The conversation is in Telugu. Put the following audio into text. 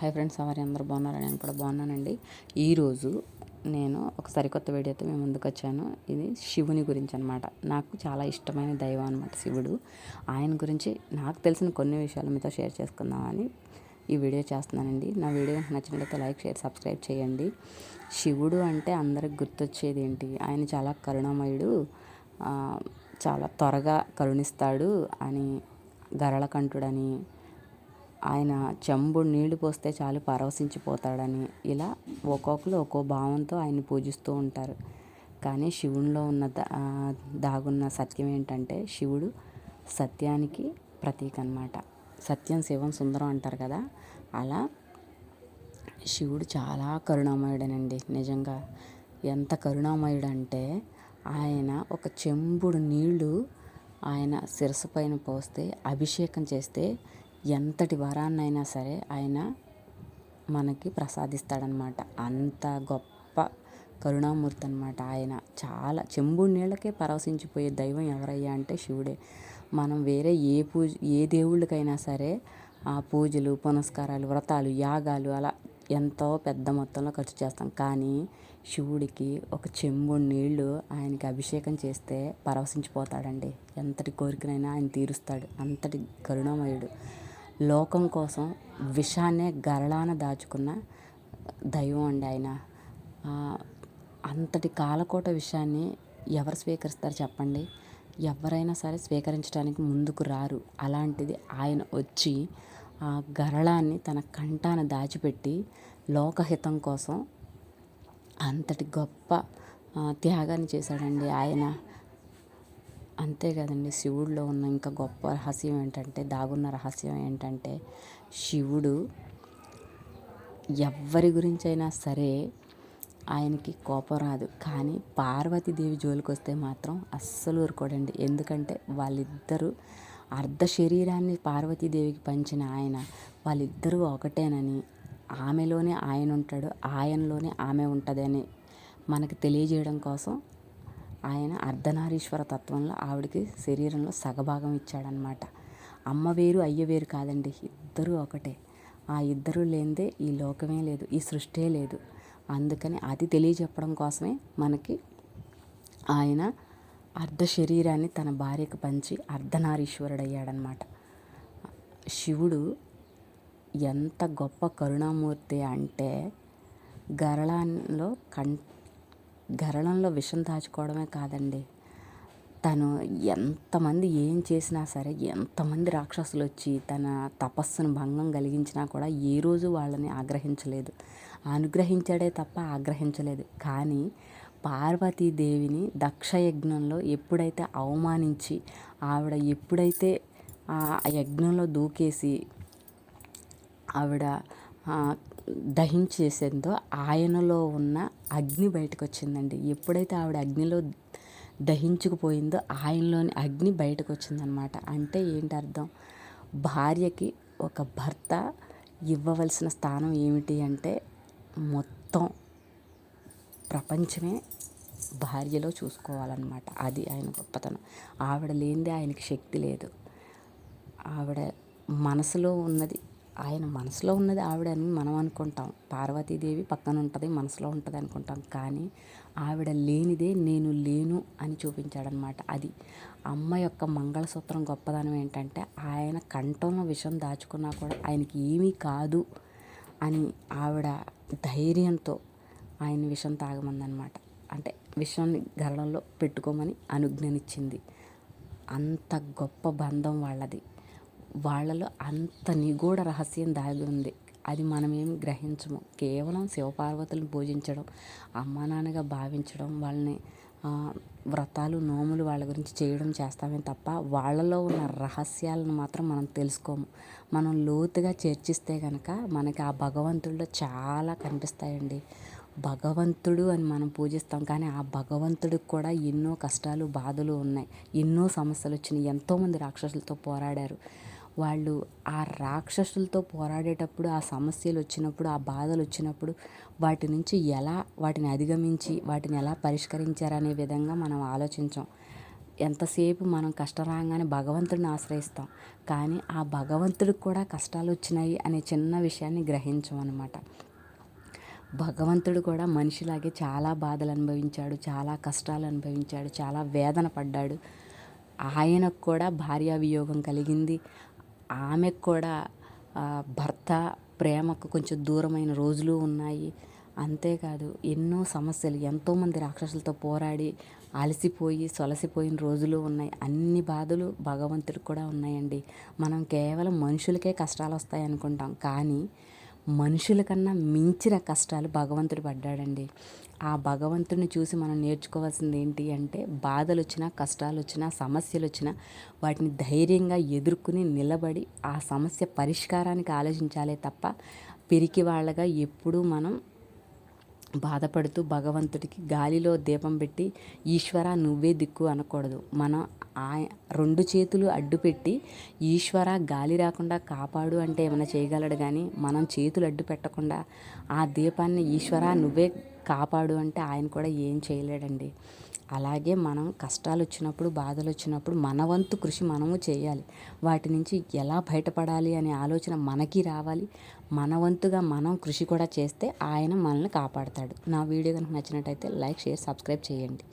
హాయ్ ఫ్రెండ్స్ ఎవరి అందరూ బాగున్నారు? నేను కూడా బాగున్నానండి. ఈరోజు నేను ఒక సరికొత్త వీడియోతో మేము ముందుకు వచ్చాను. ఇది శివుని గురించి అనమాట నాకు చాలా ఇష్టమైన దైవం అనమాట శివుడు. ఆయన గురించి నాకు తెలిసిన కొన్ని విషయాలు మీతో షేర్ చేసుకుందామని ఈ వీడియో చేస్తున్నానండి. నా వీడియో నచ్చినట్లయితే లైక్ షేర్ సబ్స్క్రైబ్ చేయండి. శివుడు అంటే అందరికి గుర్తొచ్చేది ఏంటి? ఆయన చాలా కరుణమయుడు చాలా త్వరగా కరుణిస్తాడు అని గరళకంఠుడని ఆయన చెంబు నీళ్ళు పోస్తే చాలు పరవశించిపోతాడని ఇలా ఒక్కొక్కరు ఒక్కో భావంతో ఆయన్ని పూజిస్తూ ఉంటారు. కానీ శివునిలో ఉన్న దా దాగున్న సత్యం ఏంటంటే శివుడు సత్యానికి ప్రతీక అనమాట సత్యం శివం సుందరం అంటారు కదా. అలా శివుడు చాలా కరుణామయుడనండి నిజంగా. ఎంత కరుణామయుడంటే ఆయన ఒక చెంబుడు నీళ్ళు ఆయన శిరస్సు పైన పోస్తే అభిషేకం చేస్తే ఎంతటి వరాన్నైనా సరే ఆయన మనకి ప్రసాదిస్తాడనమాట అంత గొప్ప కరుణామూర్తి అనమాట ఆయన. చాలా చెంబుడు నీళ్ళకే పరవశించిపోయే దైవం ఎవరయ్యా అంటే శివుడే. మనం వేరే ఏ పూజ ఏ దేవుళ్ళకైనా సరే ఆ పూజలు పునస్కారాలు వ్రతాలు యాగాలు అలా ఎంతో పెద్ద మొత్తంలో ఖర్చు చేస్తాం. కానీ శివుడికి ఒక చెంబుడు నీళ్ళు ఆయనకి అభిషేకం చేస్తే పరవశించిపోతాడండి. ఎంతటి కోరికనైనా ఆయన తీరుస్తాడు. అంతటి కరుణామయుడు. లోకం కోసం విషాన్నే గరళాన దాచుకున్న దైవం అండి ఆయన. అంతటి కాలకోట విషయాన్ని ఎవరు స్వీకరిస్తారు చెప్పండి? ఎవరైనా సరే స్వీకరించడానికి ముందుకు రారు. అలాంటిది ఆయన వచ్చి ఆ గరళాన్ని తన కంఠాన దాచిపెట్టి లోకహితం కోసం అంతటి గొప్ప త్యాగాన్ని చేశాడండి ఆయన. అంతే కదండి. శివుడిలో ఉన్న ఇంకా గొప్ప రహస్యం ఏంటంటే దాగున్న రహస్యం ఏంటంటే శివుడు ఎవ్వరి గురించైనా సరే ఆయనకి కోపం రాదు. కానీ పార్వతీదేవి జోలికి వస్తే మాత్రం అస్సలు ఊరుకోడండి. ఎందుకంటే వాళ్ళిద్దరూ అర్ధ శరీరాన్ని పార్వతీదేవికి పంచిన ఆయన వాళ్ళిద్దరూ ఒకటేనని ఆమెలోనే ఆయన ఉంటాడు ఆయనలోనే ఆమె ఉంటుందని మనకు తెలియజేయడం కోసం ఆయన అర్ధనారీశ్వర తత్వంలో ఆవిడకి శరీరంలో సగభాగం ఇచ్చాడనమాట అమ్మ వేరు అయ్య వేరు కాదండి. ఇద్దరూ ఒకటే. ఆ ఇద్దరు లేనిదే ఈ లోకమే లేదు ఈ సృష్టే లేదు. అందుకని అది తెలియజెప్పడం కోసమే మనకి ఆయన అర్ధ శరీరాన్ని తన భార్యకు పంచి అర్ధనారీశ్వరుడయ్యాడనమాట శివుడు ఎంత గొప్ప కరుణామూర్తి అంటే గరళంలో కం గరళంలో విషం దాచుకోవడమే కాదండి. తను ఎంతమంది ఏం చేసినా సరే ఎంతమంది రాక్షసులు వచ్చి తన తపస్సును భంగం కలిగించినా కూడా ఏ రోజు వాళ్ళని ఆగ్రహించలేదు. అనుగ్రహించాడే తప్ప ఆగ్రహించలేదు. కానీ పార్వతీదేవిని దక్షయజ్ఞంలో ఎప్పుడైతే అవమానించి ఆవిడ ఎప్పుడైతే ఆ యజ్ఞంలో దూకేసి ఆవిడ దహించేసిందో ఆయనలో ఉన్న అగ్ని బయటకు వచ్చిందండి ఎప్పుడైతే ఆవిడ అగ్నిలో దహించుకుపోయిందో ఆయనలోని అగ్ని బయటకు వచ్చిందనమాట అంటే ఏంటి అర్థం భార్యకి ఒక భర్త ఇవ్వవలసిన స్థానం ఏమిటి అంటే మొత్తం ప్రపంచమే భార్యలో చూసుకోవాలన్నమాట. అది ఆయన గొప్పతనం. ఆవిడ లేనిదే ఆయనకి శక్తి లేదు. ఆవిడ మనసులో ఉన్నది ఆయన మనసులో ఉన్నది ఆవిడ అని మనం అనుకుంటాం. పార్వతీదేవి పక్కన ఉంటుంది మనసులో ఉంటుంది అనుకుంటాం. కానీ ఆవిడ లేనిదే నేను లేను అని చూపించాడనమాట అది అమ్మ యొక్క మంగళసూత్రం గొప్పదనం ఏంటంటే ఆయన కంఠంలో విషం దాచుకున్నా కూడా ఆయనకి ఏమీ కాదు అని ఆవిడ ధైర్యంతో ఆయన విషం తాగమందనమాట అంటే విషాన్ని గరడంలో పెట్టుకోమని అనుజ్ఞనిచ్చింది. అంత గొప్ప బంధం వాళ్ళది. వాళ్ళలో అంత నిగూఢ రహస్యం దాగి ఉంది. అది మనమేం గ్రహించము. కేవలం శివపార్వతులను పూజించడం అమ్మా నాన్నగా భావించడం వాళ్ళని వ్రతాలు నోములు వాళ్ళ గురించి చేయడం చేస్తామే తప్ప వాళ్ళలో ఉన్న రహస్యాలను మాత్రం మనం తెలుసుకోము. మనం లోతుగా చర్చిస్తే కనుక మనకి ఆ భగవంతుడిలో చాలా కనిపిస్తాయండి. భగవంతుడు అని మనం పూజిస్తాం కానీ ఆ భగవంతుడికి కూడా ఎన్నో కష్టాలు బాధలు ఉన్నాయి. ఎన్నో సమస్యలు వచ్చినాయి. ఎంతోమంది రాక్షసులతో పోరాడారు. వాళ్ళు ఆ రాక్షసులతో పోరాడేటప్పుడు ఆ సమస్యలు వచ్చినప్పుడు ఆ బాధలు వచ్చినప్పుడు వాటి నుంచి ఎలా వాటిని అధిగమించి వాటిని ఎలా పరిష్కరించారనే విధంగా మనం ఆలోచించాం. ఎంతసేపు మనం కష్టం రాగానే భగవంతుడిని ఆశ్రయిస్తాం. కానీ ఆ భగవంతుడికి కూడా కష్టాలు వచ్చినాయి అనే చిన్న విషయాన్ని గ్రహించం అనమాట భగవంతుడు కూడా మనిషిలాగే చాలా బాధలు అనుభవించాడు చాలా కష్టాలు అనుభవించాడు చాలా వేదన పడ్డాడు. ఆయనకు కూడా భార్యా వియోగం కలిగింది. ఆమెకు కూడా భర్త ప్రేమకు కొంచెం దూరమైన రోజులు ఉన్నాయి. అంతేకాదు ఎన్నో సమస్యలు ఎంతోమంది రాక్షసులతో పోరాడి అలసిపోయి సొలసిపోయిన రోజులు ఉన్నాయి. అన్ని బాధలు భగవంతుడికి కూడా ఉన్నాయండి. మనం కేవలం మనుషులకే కష్టాలు వస్తాయి అనుకుంటాం కానీ మనుషుల కన్నా మించిన కష్టాలు భగవంతుడు పడ్డాడండి. ఆ భగవంతుడిని చూసి మనం నేర్చుకోవాల్సింది ఏంటి అంటే బాధలు వచ్చినా కష్టాలు వచ్చినా సమస్యలు వచ్చినా వాటిని ధైర్యంగా ఎదుర్కొని నిలబడి ఆ సమస్య పరిష్కారానికి ఆలోచించాలే తప్ప పిరికి వాళ్ళగా ఎప్పుడూ మనం బాధపడుతూ భగవంతుడికి గాలిలో దీపం పెట్టి ఈశ్వర నువ్వే దిక్కు అనకూడదు. మన రెండు చేతులు అడ్డుపెట్టి ఈశ్వర గాలి రాకుండా కాపాడు అంటే ఏమైనా చేయగలడు కానీ మనం చేతులు అడ్డు పెట్టకుండా ఆ దీపాన్ని ఈశ్వర నువ్వే కాపాడు అంటే ఆయన కూడా ఏం చేయలేడండి. అలాగే మనం కష్టాలు వచ్చినప్పుడు బాధలు వచ్చినప్పుడు మన వంతు కృషి మనము చేయాలి. వాటి నుంచి ఎలా బయటపడాలి అనే ఆలోచన మనకి రావాలి. మన వంతుగా మనం కృషి కూడా చేస్తే ఆయన మనల్ని కాపాడతాడు. నా వీడియో కనుక నచ్చినట్టయితే లైక్ షేర్ సబ్స్క్రైబ్ చేయండి.